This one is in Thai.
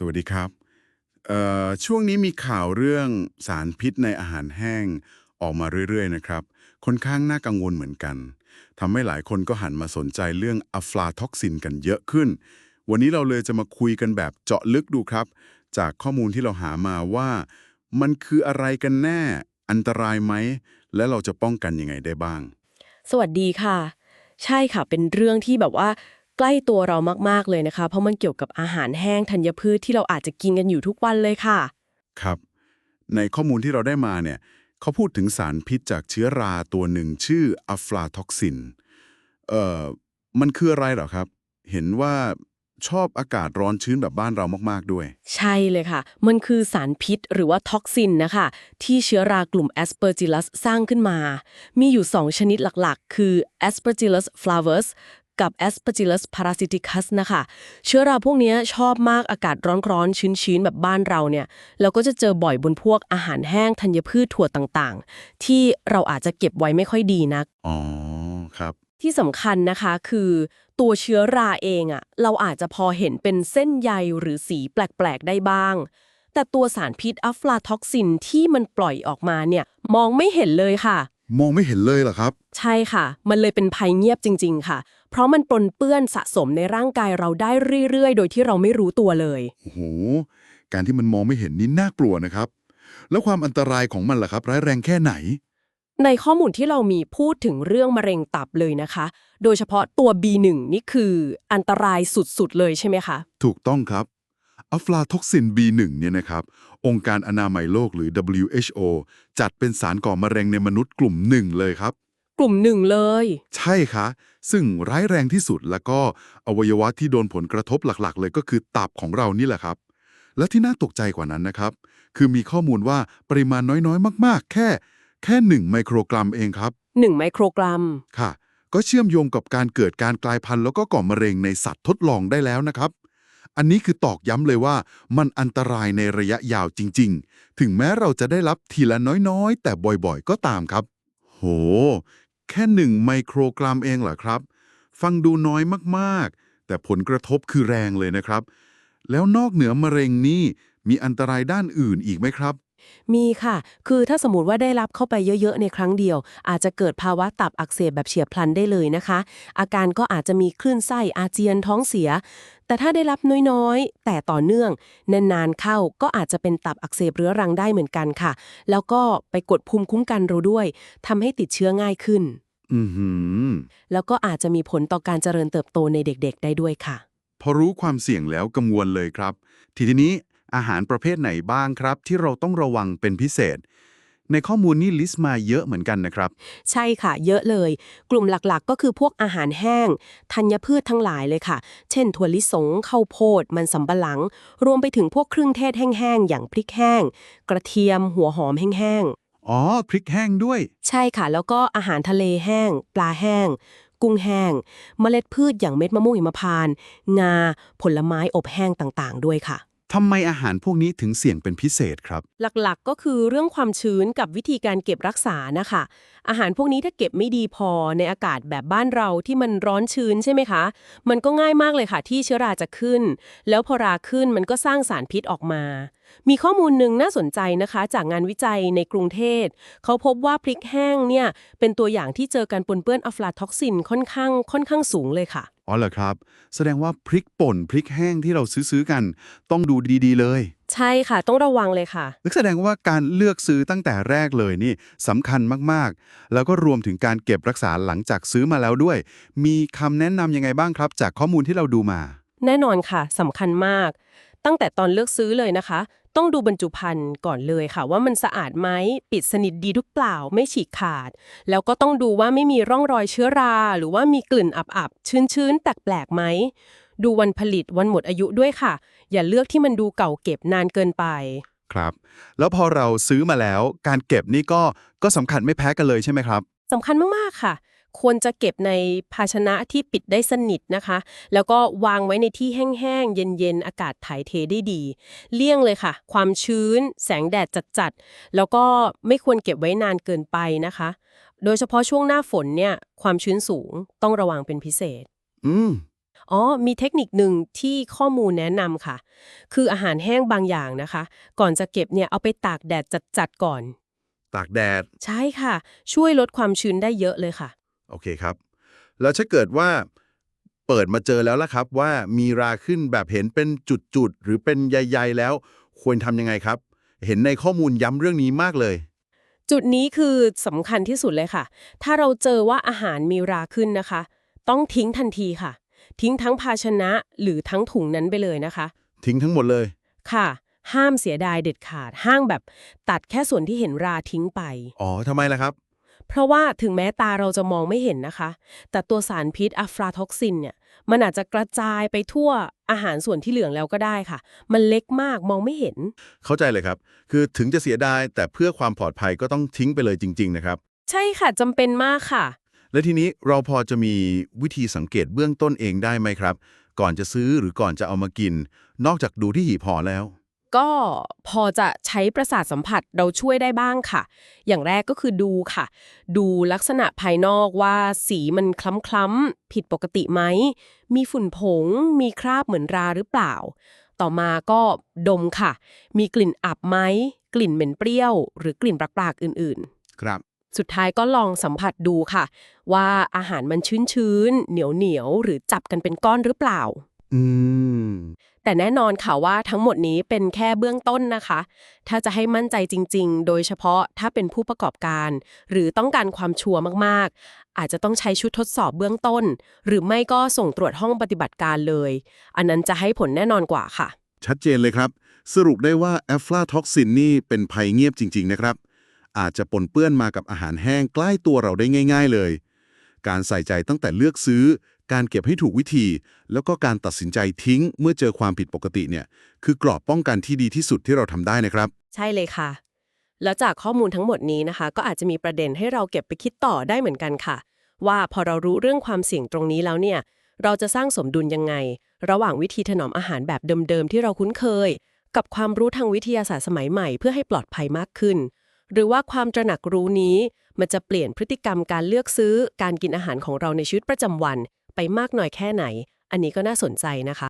สวัสดีครับช่วงนี้มีข่าวเรื่องสารพิษในอาหารแห้งออกมาเรื่อยๆนะครับค่อนข้างน่ากังวลเหมือนกันทำให้หลายคนก็หันมาสนใจเรื่องอะฟลาท็อกซินกันเยอะขึ้น วันนี้เราเลยจะมาคุยกันแบบเจาะลึกดูครับ จากข้อมูลที่เราหามาว่า มันคืออะไรกันแน่ อันตรายไหม และเราจะป้องกันยังไงได้บ้าง สวัสดีค่ะ ใช่ค่ะเป็นเรื่องที่แบบว่า ใกล้ตัวเรามากๆเลยนะคะ เพราะมันเกี่ยวกับอาหารแห้งธัญพืชที่เราอาจจะกินกันอยู่ทุกวันเลยค่ะ ครับ ในข้อมูลที่เราได้มาเนี่ยเขาพูดถึงสารพิษจากเชื้อราตัวหนึ่งชื่ออะฟลาท็อกซินเอ่อมันคืออะไรเหรอครับ เห็นว่าชอบอากาศร้อนชื้นแบบบ้านเรามาก ๆ ด้วย ใช่เลยค่ะ มันคือสารพิษหรือว่าท็อกซินนะคะ ที่เชื้อรากลุ่ม Aspergillus สร้างขึ้นมา มีอยู่ 2 ชนิดหลักๆ คือ Aspergillus flavus กับ Aspergillus parasiticus นะคะ เชื้อราพวกเนี้ยชอบมากอากาศร้อนๆ ชื้นๆ แบบบ้านเราเนี่ย เราก็จะเจอบ่อยบนพวกอาหารแห้งธัญพืชถั่วต่างๆ ที่เราอาจจะเก็บไว้ไม่ค่อยดีนัก อ๋อ ครับ ที่สำคัญนะคะคือตัวเชื้อราเองอะเราอาจจะพอเห็นเป็นเส้นใยหรือสีแปลกๆ ได้บ้าง แต่ตัวสารพิษอะฟลาท็อกซินที่มันปล่อยออกมาเนี่ยมองไม่เห็นเลยค่ะ มองไม่เห็นเลยเหรอครับ ใช่ค่ะ มันเลยเป็นภัยเงียบจริง ๆ ค่ะ เพราะมันปนเปื้อนสะสมในร่างกายเราได้เรื่อย ๆ โดยที่เราไม่รู้ตัวเลย โอ้โห การที่มันมองไม่เห็นนี่น่ากลัวนะครับ แล้วความอันตรายของมันล่ะครับ ร้ายแรงแค่ไหน ในข้อมูลที่เรามีพูดถึงเรื่องมะเร็งตับเลยนะคะ โดยเฉพาะตัว B1 นี่คืออันตรายสุดๆเลยใช่ไหมคะ ถูกต้องครับ อะฟลาท็อกซิน B1 เนี่ยนะครับ องค์การอนามัยโลกหรือ WHO จัดเป็นสารก่อมะเร็งในมนุษย์กลุ่มหนึ่งเลยครับ กลุ่มหนึ่งเลย ใช่ค่ะซึ่งร้ายแรงที่สุดแล้วก็อวัยวะที่โดนผลกระทบหลักๆ เลยก็คือตับของเรานี่แหละครับ และที่น่าตกใจกว่านั้นนะครับ คือมีข้อมูลว่าปริมาณน้อยๆ มากๆ แค่ แค่1ไมโครกรัมเองครับ1ไมโครกรัมค่ะ ก็เชื่อมโยงกับการเกิดการกลายพันธุ์แล้วก็ก่อมะเร็งในสัตว์ทดลองได้แล้วนะครับ อันนี้คือตอกย้ำเลยว่ามันอันตรายในระยะยาวจริง ๆ ถึงแม้เราจะได้รับทีละน้อยๆ แต่บ่อยๆ ก็ตามครับ โห แค่หนึ่งไมโครกรัมเองเหรอครับ ฟังดูน้อยมากๆ แต่ผลกระทบคือแรงเลยนะครับ แล้วนอกเหนือมะเร็งนี่มีอันตรายด้านอื่นอีกไหมครับ มีค่ะ คือถ้าสมมติว่าได้รับเข้าไปเยอะ ๆ ในครั้งเดียว อาจจะเกิดภาวะตับอักเสบแบบเฉียบพลันได้เลยนะคะ อาการก็อาจจะมีคลื่นไส้อาเจียนท้องเสีย แต่ถ้าได้รับน้อยๆ แต่ต่อเนื่องนานๆเข้าก็อาจจะเป็นตับอักเสบเรื้อรังได้เหมือนกันค่ะ แล้วก็ไปกดภูมิคุ้มกันเราด้วยทำให้ติดเชื้อง่ายขึ้นอือหือแล้วก็อาจจะมีผลต่อการเจริญเติบโตในเด็กๆ ได้ด้วยค่ะ พอรู้ความเสี่ยงแล้วกังวลเลยครับ ทีนี้ อาหารประเภทไหนบ้างครับ ที่เราต้องระวังเป็นพิเศษ ในข้อมูลนี่ลิสต์มาเยอะเหมือนกันนะครับ ใช่ค่ะ เยอะเลย กลุ่มหลักๆ ก็คือพวกอาหารแห้ง ธัญพืชทั้งหลายเลยค่ะ เช่น ถั่วลิสงข้าวโพด มันสำปะหลัง รวมไปถึงพวกเครื่องเทศแห้งๆ อย่างพริกแห้ง กระเทียม หัวหอมแห้งอ๋อ พริกแห้งด้วยๆใช่ค่ะ แล้วก็อาหารทะเลแห้ง ปลาแห้งกุ้งแห้ง เมล็ดพืชอย่างเม็ดมะม่วงหิมพานต์งา ผลไม้อบแห้งต่างๆ ด้วยค่ะ ทำไมอาหารพวกนี้ถึงเสี่ยงเป็นพิเศษครับ หลักๆก็คือเรื่องความชื้นกับวิธีการเก็บรักษานะคะ อาหารพวกนี้ถ้าเก็บไม่ดีพอในอากาศแบบบ้านเราที่มันร้อนชื้นใช่ไหมคะ มันก็ง่ายมากเลยค่ะ ที่เชื้อราจะขึ้น แล้วพอราขึ้นมันก็สร้างสารพิษออกมา มีข้อมูลหนึ่งน่าสนใจนะคะ จากงานวิจัยในกรุงเทพเขาพบว่าพริกแห้งเนี่ยเป็นตัวอย่างที่เจอการปนเปื้อนอะฟลาท็อกซินค่อนข้างค่อนข้างสูงเลยค่ะ อ๋อเหรอครับ แสดงว่าพริกป่นพริกแห้งที่เราซื้อๆกัน ต้องดูดีๆเลย ใช่ค่ะ ต้องระวังเลยค่ะนึกแสดงว่าการเลือกซื้อตั้งแต่แรกเลยนี่สำคัญมากๆ แล้วก็รวมถึงการเก็บรักษาหลังจากซื้อมาแล้วด้วย มีคำแนะนำยังไงบ้างครับ จากข้อมูลที่เราดูมา แน่นอนค่ะสำคัญมาก ตั้งแต่ตอนเลือกซื้อเลยนะคะ ต้องดูบรรจุภัณฑ์ก่อนเลยค่ะ ว่ามันสะอาดไหมปิดสนิทดีทุกเปล่าไม่ฉีกขาด แล้วก็ต้องดูว่าไม่มีร่องรอยเชื้อรา หรือว่ามีกลิ่นอับๆชื้นๆแปลกๆไหมดูวันผลิตวันหมดอายุด้วยค่ะ อย่าเลือกที่มันดูเก่าเก็บนานเกินไป ครับ แล้วพอเราซื้อมาแล้ว การเก็บนี่ก็ก็สำคัญไม่แพ้กันเลยใช่ไหมครับสำคัญมาก ๆ ค่ะ ควรจะเก็บในภาชนะที่ปิดได้สนิทนะคะ แล้วก็วางไว้ในที่แห้งๆ เย็นๆ อากาศถ่ายเทได้ดี เลี่ยงเลยค่ะ ความชื้น แสงแดดจัดๆ แล้วก็ไม่ควรเก็บไว้นานเกินไปนะคะ โดยเฉพาะช่วงหน้าฝนเนี่ย ความชื้นสูงต้องระวังเป็นพิเศษ อืมอ๋อ มีเทคนิคหนึ่งที่ข้อมูลแนะนำค่ะ คืออาหารแห้งบางอย่างนะคะ ก่อนจะเก็บเนี่ยเอาไปตากแดดจัดๆก่อน ตากแดด ใช่ค่ะ ช่วยลดความชื้นได้เยอะเลยค่ะ โอเคครับ แล้วถ้าเกิดว่าเปิดมาเจอแล้วล่ะครับ ว่ามีราขึ้นแบบเห็นเป็นจุดๆ หรือเป็นใยๆแล้ว ควรทำยังไงครับ เห็นในข้อมูลย้ำเรื่องนี้มากเลย จุดนี้คือสำคัญที่สุดเลยค่ะ ถ้าเราเจอว่าอาหารมีราขึ้นนะคะ ต้องทิ้งทันทีค่ะ ทิ้งทั้งภาชนะหรือทั้งถุงนั้นไปเลยนะคะ ทิ้งทั้งหมดเลยค่ะห้ามเสียดายเด็ดขาดห้างแบบตัดแค่ส่วนที่เห็นราทิ้งไป อ๋อทำไมล่ะครับ เพราะว่าถึงแม้ตาเราจะมองไม่เห็นนะคะ แต่ตัวสารพิษอะฟลาท็อกซินเนี่ย มันอาจจะกระจายไปทั่วอาหารส่วนที่เหลืองแล้วก็ได้ค่ะ มันเล็กมากมองไม่เห็น เข้าใจเลยครับ คือถึงจะเสียดายแต่เพื่อความปลอดภัยก็ต้องทิ้งไปเลยจริง ๆ นะครับ ใช่ค่ะจำเป็นมากค่ะ และทีนี้เราพอจะมีวิธีสังเกตเบื้องต้นเองได้ไหมครับ ก่อนจะซื้อหรือก่อนจะเอามากิน นอกจากดูที่หีบห่อแล้ว ก็พอจะใช้ประสาทสัมผัสเราช่วยได้บ้างค่ะ อย่างแรกก็คือดูค่ะ ดูลักษณะภายนอกว่าสีมันคล้ำๆผิดปกติไหม มีฝุ่นผง มีคราบเหมือนราหรือเปล่า ต่อมาก็ดมค่ะ มีกลิ่นอับไหม กลิ่นเหม็นเปรี้ยว หรือกลิ่นปลากๆอื่นครับๆสุดท้ายก็ลองสัมผัสดูค่ะ ว่าอาหารมันชื้นๆ เหนียวๆ หรือจับกันเป็นก้อนหรือเปล่า อืม แต่แน่นอนค่ะว่าทั้งหมดนี้เป็นแค่เบื้องต้นนะคะ ถ้าจะให้มั่นใจจริง ๆ โดยเฉพาะถ้าเป็นผู้ประกอบการ หรือต้องการความชัวร์มากๆ อาจจะต้องใช้ชุดทดสอบเบื้องต้น หรือไม่ก็ส่งตรวจห้องปฏิบัติการเลย อันนั้นจะให้ผลแน่นอนกว่าค่ะ ชัดเจนเลยครับ สรุปได้ว่าแอฟลาท็อกซินนี่เป็นภัยเงียบจริง ๆ นะครับ อาจจะปนเปื้อนมากับอาหารแห้งใกล้ตัวเราได้ง่าย ๆ เลย การใส่ใจตั้งแต่เลือกซื้อ การเก็บให้ถูกวิธี แล้วก็การตัดสินใจทิ้งเมื่อเจอความผิดปกติเนี่ย คือกรอบป้องกันที่ดีที่สุดที่เราทำได้นะครับ ใช่เลยค่ะ แล้วจากข้อมูลทั้งหมดนี้นะคะ ก็อาจจะมีประเด็นให้เราเก็บไปคิดต่อได้เหมือนกันค่ะ ว่าพอเรารู้เรื่องความเสี่ยงตรงนี้แล้วเนี่ย เราจะสร้างสมดุลยังไง ระหว่างวิธีถนอมอาหารแบบเดิมๆที่เราคุ้นเคย กับความรู้ทางวิทยาศาสตร์สมัยใหม่เพื่อให้ปลอดภัยมากขึ้น หรือว่าความตระหนักรู้นี้ มันจะเปลี่ยนพฤติกรรมการเลือกซื้อ การกินอาหารของเราในชีวิตประจำวัน ไปมากน้อยแค่ไหน อันนี้ก็น่าสนใจนะคะ